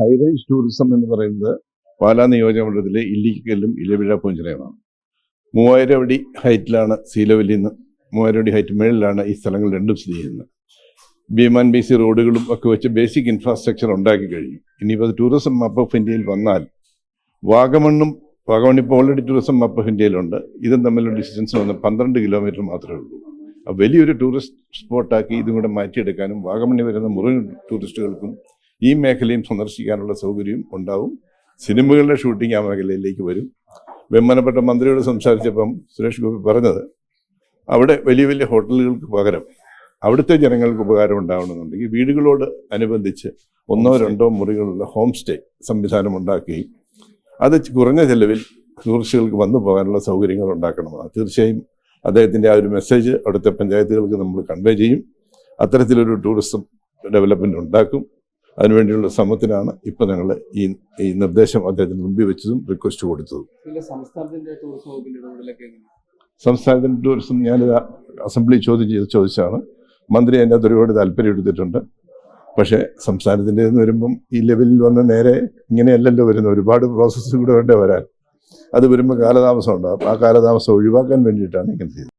High range tourism എന്ന് പറയുന്നത് പാലാ നിയോജക മണ്ഡലത്തിലെ ഇല്ലിക്കല്ലും ഇലവിഴ പൂഞ്ചിറയുമാണ്. മൂവായിരം അടി ഹൈറ്റിലാണ് സീലവലി എന്ന് മൂവായിരം അടി ഹൈറ്റ് മേളിലാണ് ഈ സ്ഥലങ്ങൾ രണ്ടും സ്ഥിതി ചെയ്യുന്നത്. ഭീമാൻ ബി സി റോഡുകളും ഒക്കെ വെച്ച് ബേസിക് ഇൻഫ്രാസ്ട്രക്ചർ ഉണ്ടാക്കി കഴിഞ്ഞു. ഇനിയിപ്പോൾ ടൂറിസം മാപ്പ് ഓഫ് ഇന്ത്യയിൽ വന്നാൽ വാഗമണ്ണും വാഗമൺ ഇപ്പോൾ ഓൾറെഡി ടൂറിസം മാപ്പ് ഓഫ് ഇന്ത്യയിലുണ്ട്. ഇതും തമ്മിലുള്ള ഡിസ്റ്റൻസ് വന്ന് പന്ത്രണ്ട് കിലോമീറ്റർ മാത്രമേ ഉള്ളൂ. വലിയൊരു ടൂറിസ്റ്റ് സ്പോട്ടാക്കി ഇതും കൂടെ മാറ്റിയെടുക്കാനും വാഗമണ്ണി വരുന്ന മുഴുവൻ ടൂറിസ്റ്റുകൾക്കും ഈ മേഖലയും സന്ദർശിക്കാനുള്ള സൗകര്യം ഉണ്ടാവും. സിനിമകളുടെ ഷൂട്ടിംഗ് ആ മേഖലയിലേക്ക് വരും. ബഹുമാനപ്പെട്ട മന്ത്രിയോട് സംസാരിച്ചപ്പം സുരേഷ് ഗോപി പറഞ്ഞത് അവിടെ വലിയ വലിയ ഹോട്ടലുകൾക്ക് പകരം അവിടുത്തെ ജനങ്ങൾക്ക് ഉപകാരം ഉണ്ടാവണമെന്നുണ്ടെങ്കിൽ വീടുകളോട് അനുബന്ധിച്ച് ഒന്നോ രണ്ടോ മുറികളുള്ള ഹോം സ്റ്റേ സംവിധാനം ഉണ്ടാക്കുകയും അത് കുറഞ്ഞ ചെലവിൽ ടൂറിസ്റ്റുകൾക്ക് വന്നു പോകാനുള്ള സൗകര്യങ്ങൾ ഉണ്ടാക്കണമെന്നാണ്. തീർച്ചയായും അദ്ദേഹത്തിന്റെ ആ ഒരു മെസ്സേജ് അവിടുത്തെ പഞ്ചായത്തുകൾക്ക് നമ്മൾ കൺവേ ചെയ്യും. അത്തരത്തിലൊരു ടൂറിസം ഡെവലപ്മെന്റ് ഉണ്ടാക്കും. അതിനുവേണ്ടിയുള്ള ശ്രമത്തിനാണ് ഇപ്പം ഞങ്ങൾ ഈ ഈ നിർദ്ദേശം അദ്ദേഹത്തിന് മുമ്പിൽ വെച്ചതും റിക്വസ്റ്റ് കൊടുത്തതും. സംസ്ഥാനത്തിന്റെ ടൂറിസം ഞാനിത് അസംബ്ലി ചോദ്യം ചെയ്ത് ചോദിച്ചാണ് മന്ത്രി അതിന്റെ അകത്ത് ഒരുപാട് താല്പര്യം എടുത്തിട്ടുണ്ട്. പക്ഷേ സംസ്ഥാനത്തിന്റെ എന്ന് വരുമ്പം ഈ ലെവലിൽ വന്ന് നേരെ ഇങ്ങനെയല്ലല്ലോ വരുന്ന ഒരുപാട് പ്രോസസ്സ് കൂടെ വേണ്ടേ വരാൻ. അത് വരുമ്പോൾ കാലതാമസം ഉണ്ടാകും ആ കാലതാമസം ഒഴിവാക്കാൻ വേണ്ടിയിട്ടാണ് ഇങ്ങനെ ചെയ്തത്.